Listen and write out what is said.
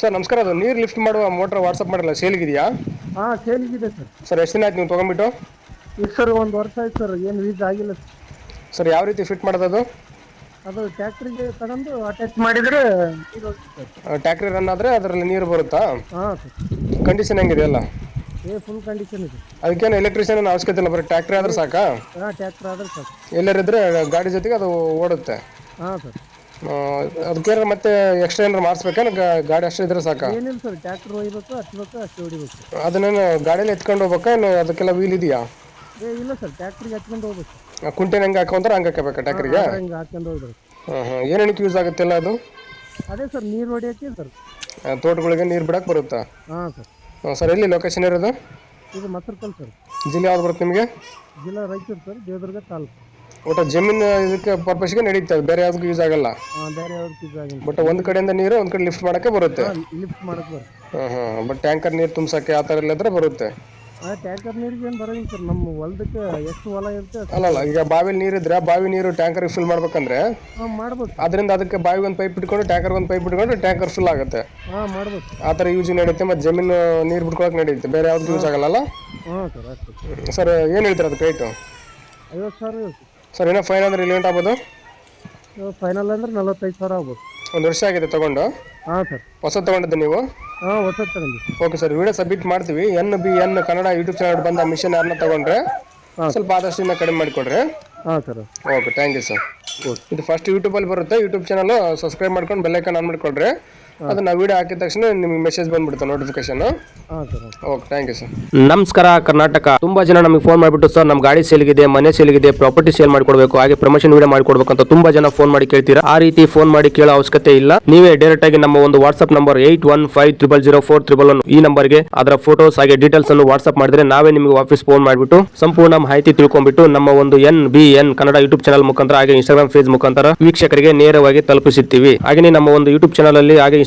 Sir ನಮಸ್ಕಾರ. ಅದು ನೀರು ಲಿಫ್ಟ್ ಮಾಡುವ ಮೋಟ್ರ್ ವಾಟ್ಸಪ್ ಮಾಡಲ್ಲ ಸೇಲ್ಗಿದೆಯಾ? ಹಾಂ ಸೇಲಿಗಿದೆ ಸರ್. ಸರ್ ಎಷ್ಟು ದಿನ ಆಯ್ತು ನೀವು ತೊಗೊಂಬಿಟ್ಟು ಈಗ ಸರ್ ಒಂದು ವರ್ಷ ಆಯ್ತು ಸರ್ ಏನು ಯೂಸ್ ಆಗಿಲ್ಲ ಸರ್. ಸರ್ ಯಾವ ರೀತಿ ಫಿಟ್ ಮಾಡೋದು ಅದು ಟ್ಯಾಕ್ಟ್ರಿಗೆ ತಗೊಂಡು ಅಟ್ಯಾಚ್ ಮಾಡಿದ್ರೆ ನೀರು ಹೋಗುತ್ತೆ ಸರ್. ಟ್ಯಾಕ್ರಿ ರನ್ ಆದರೆ ಅದರಲ್ಲಿ ನೀರು ಬರುತ್ತಾ? ಹಾಂ ಸರ್. ಕಂಡೀಷನ್ ಹೆಂಗಿದೆ ಅಲ್ಲ ಏ ಫುಲ್ ಕಂಡೀಷನ್ ಇದೆ. ಅದಕ್ಕೇನು ಎಲೆಕ್ಟ್ರಿಷಿಯನ್ ಅವಶ್ಯಕತೆ ಇಲ್ಲ ಬರೀ ಟ್ಯಾಕ್ಟ್ರಿ ಆದ್ರೆ ಸಾಕಾ? ಹಾಂ ಟ್ಯಾಕ್ಟ್ರ್ ಆದ್ರೆ ಸರ್ ಎಲ್ಲರಿದ್ರೆ ಗಾಡಿ ಜೊತೆಗೆ ಅದು ಓಡುತ್ತೆ. ಹಾಂ ಸರ್. ಆ, ಅದಕ್ಕೇನಾರ ಮತ್ತೆ ಎಕ್ಸ್ಟ್ರಾ ಏನಾರು ಮಾಡಿಸ್ಬೇಕೇನು ಗಾಡಿ ಅಷ್ಟೇ ಇದ್ರೆ ಸಾಕಾ? ಏನಿಲ್ಲ ಸರ್ ಟ್ಯಾಕ್ಟ್ರ್ ಒಯ್ಬೇಕು ಹಚ್ಬೇಕು ಅಷ್ಟೇ ಹೊಡಿಬೇಕು. ಅದನ್ನೇನು ಗಾಡಿಯಲ್ಲಿ ಎತ್ಕೊಂಡು ಹೋಗ್ಬೇಕಾ? ಏನು ಅದಕ್ಕೆಲ್ಲ ವೀಲ್ ಇದೆಯಾ? ಏ ಇಲ್ಲ ಸರ್ ಟ್ಯಾಕ್ಟ್ರಿಗೆ ಹಚ್ಕೊಂಡು ಹೋಗ್ಬೇಕು. ಕುಂಟೆನ ಹೆಂಗೆ ಹಾಕೊಂತಾರೆ ಹಂಗೆ ಹಾಕಬೇಕಾ ಟ್ಯಾಕ್ಟ್ರಿಗೆ ಹಿಂಗೆ ಹಾಕೊಂಡು ಹೋಗ್ಬೇಕು. ಹಾಂ ಹಾಂ. ಏನೇನಕ್ಕೆ ಯೂಸ್ ಆಗುತ್ತೆಲ್ಲ ಅದು? ಅದೇ ಸರ್ ನೀರು ಹೊಡಿಯೋಕ್ಕೆ ಸರ್. ತೋಟಗಳಿಗೆ ನೀರು ಬಿಡಕ್ಕೆ ಬರುತ್ತಾ? ಹಾಂ ಸರ್. ಹಾಂ ಸರ್ ಎಲ್ಲಿ ಲೊಕೇಶನ್ ಇರೋದು? ಇದು ಮಸರ್ಕಲ್ ಸರ್. ಜಿಲ್ಲೆ ಯಾವ್ದು ಬರುತ್ತೆ ನಿಮಗೆ? ಜಿಲ್ಲಾ ರಾಯಚೂರು ಸರ್ ದೇವದುರ್ಗ ತಾಲೂಕು. ಒಟ್ಟು ಜಮೀನು ಇದಕ್ಕೆ ಪರ್ಪಸ್ಗೆ ನಡೀತದೆ ಬೇರೆ ಯಾವ್ದಕ್ಕೂ ಯೂಸ್ ಆಗಲ್ಲ. ಹಾಂ ಬೇರೆ ಯಾವ್ದು ಯೂಸ್ ಆಗಿಲ್ಲ. ಬಟ್ ಒಂದು ಕಡೆಯಿಂದ ನೀರು ಒಂದು ಕಡೆ ಲಿಫ್ಟ್ ಮಾಡಕ್ಕೆ ಬರುತ್ತೆ. ಲಿಫ್ಟ್ ಮಾಡಕ್ಕೆ ಬರುತ್ತೆ. ಹಾಂ ಹಾಂ ಬಟ್ ಟ್ಯಾಂಕರ್ ನೀರು ತುಂಬಸಕ್ಕೆ ಆ ಥರ ಎಲ್ಲ ಇದ್ರೆ ಬರುತ್ತೆ. ಆ ಟ್ಯಾಂಕರ್ ನೀರಿಗೆ ಏನು ಬರೋದಿಲ್ಲ ಸರ್ ನಮ್ಮ ಹೊಲದಕ್ಕೆ ಎಷ್ಟು ಹೊಲ ಇರುತ್ತೆ ಅಷ್ಟು ಅಲ್ಲಲ್ಲ ಈಗ ಬಾವಿಲಿ ನೀರು ಆ ಬಾವಿ ನೀರು ಟ್ಯಾಂಕರ್ಗೆ ಫಿಲ್ ಮಾಡ್ಬೇಕಂದ್ರೆ ಹಾಂ ಮಾಡ್ಬೋದು ಅದರಿಂದ ಅದಕ್ಕೆ ಬಾವಿ ಒಂದು ಪೈಪ್ ಇಟ್ಕೊಂಡು ಟ್ಯಾಂಕರ್ ಒಂದು ಪೈಪ್ ಇಟ್ಕೊಂಡು ಟ್ಯಾಂಕರ್ ಫುಲ್ ಆಗುತ್ತೆ. ಹಾಂ ಮಾಡ್ಬೋದು ಆ ಥರ ಯೂಸ್ ನಡೆಯುತ್ತೆ ಮತ್ತು ಜಮೀನು ನೀರು ಬಿಡ್ಕೊಳಕ್ಕೆ ನಡೆಯುತ್ತೆ ಬೇರೆ ಯಾವ್ದು ಯೂಸ್ ಆಗಲ್ಲ ಹಾಂ ಸರ್ ಅಷ್ಟೇ. ಸರ್ ಏನು ಹೇಳ್ತೀರ ಅದಕ್ಕೆ ರೇಟು ಐವತ್ತು ಸಾವಿರ ಇರುತ್ತೆ ಸರ್ ಏನೋ ಫೈನ್ ಅಂದ್ರೆ ಇಲ್ಲಿ ಆಗ್ಬೋದು? ಫೈನಲ್ ಅಂದ್ರೆ ನಲವತ್ತೈದು ಸಾವಿರ ಆಗ್ಬೋದು. ಒಂದು ವರ್ಷ ಆಗಿದೆ ತಗೊಂಡು? ಹಾಂ ಸರ್. ಹೊಸ ತಗೊಂಡಿದ್ದೆ ನೀವು? ಹಾಂ ಹೊಸ ತಗೊಂಡಿ ಓಕೆ ಸರ್ ವಿಡಿಯೋ ಸಬ್ಮಿಟ್ ಮಾಡ್ತೀವಿ. N B N Kannada YouTube channel ಬಂದ ಮಿಷನ್ ಯಾರನ್ನ ತಗೊಂಡ್ರೆ. ಸ್ವಲ್ಪ ಆದಷ್ಟು ಇನ್ನೂ ಕಡಿಮೆ ಮಾಡಿಕೊಡ್ರಿ. ಹಾಂ sir. Okay thank you sir ಇದು ಫಸ್ಟ್ ಯೂಟ್ಯೂಬಲ್ಲಿ ಬರುತ್ತೆ. ಯೂಟ್ಯೂಬ್ ಚಾನಲ್ ಸಬ್ಸ್ಕ್ರೈಬ್ ಮಾಡ್ಕೊಂಡು ಬೆಲ್ಲೈಕನ್ ಆನ್ ಅದನ್ನ ವಿಡಿಯೋ ಹಾಕಿದ ತಕ್ಷಣ ನಿಮ್ಗೆ ಮೆಸೇಜ್ ಬಂದ್ಬಿಡುತ್ತೆ notification okay. Thank you sir ನಮಸ್ಕಾರ ಕರ್ನಾಟಕ. ತುಂಬಾ ಜನ ನಮಗೆ ಫೋನ್ ಮಾಡಿಬಿಟ್ಟು ಸರ್ ನಮ್ಮ ಗಾಡಿ ಸೇಲ್ಗಿದೆ ಮನೆ ಸೇಲ್ಗಿದೆ ಪ್ರಾಪರ್ಟಿ ಸೇಲ್ ಮಾಡ್ಕೊಡ್ಬೇಕು ಹಾಗೆ ಪ್ರಮೋಷನ್ ವಿಡಿಯೋ ಮಾಡ್ಕೊಡ್ಬೇಕು ಅಂತ ತುಂಬಾ ಜನ ಫೋನ್ ಮಾಡಿ ಕೇಳ್ತೀರಾ? ಆ ರೀತಿ ಫೋನ್ ಮಾಡಿ ಕೇಳೋ ಅವಶ್ಯಕತೆ ಇಲ್ಲ. ನೀವೇ ಡೈರೆಕ್ಟ್ ಆಗಿ ನಮ್ಮ ಒಂದು WhatsApp number eight one five triple zero four triple one ಈ ನಂಬರ್ಗೆ ಅದರ ಫೋಟೋಸ್ ಹಾಗೆ ಡೀಟೇಲ್ಸ್ ಅನ್ನು ವಾಟ್ಸ್ಆಪ್ ಮಾಡಿದ್ರೆ ನಾವೇ ನಿಮಗೆ ವಾಪಸ್ ಫೋನ್ ಮಾಡಿಬಿಟ್ಟು ಸಂಪೂರ್ಣ ಮಾಹಿತಿ ತಿಳ್ಕೊಂಡ್ಬಿಟ್ಟು ನಮ್ಮ ಒಂದು N B N Kannada YouTube channel ಮುಖಾಂತರ ಹಾಗೆ ಇನ್ಸ್ಟಾಗ್ರಾಮ್ ಫೇಸ್ ಮುಖಾಂತರ ವೀಕ್ಷಕರಿಗೆ ನೇರವಾಗಿ ತಲುಪಿಸುತ್ತೀವಿ. ಹಾಗೆ ನಮ್ಮ ಒಂದು ಯೂಟ್ಯೂಬ್ ಚಾನಲ್ ಅಲ್ಲಿ ಹಾಗೆ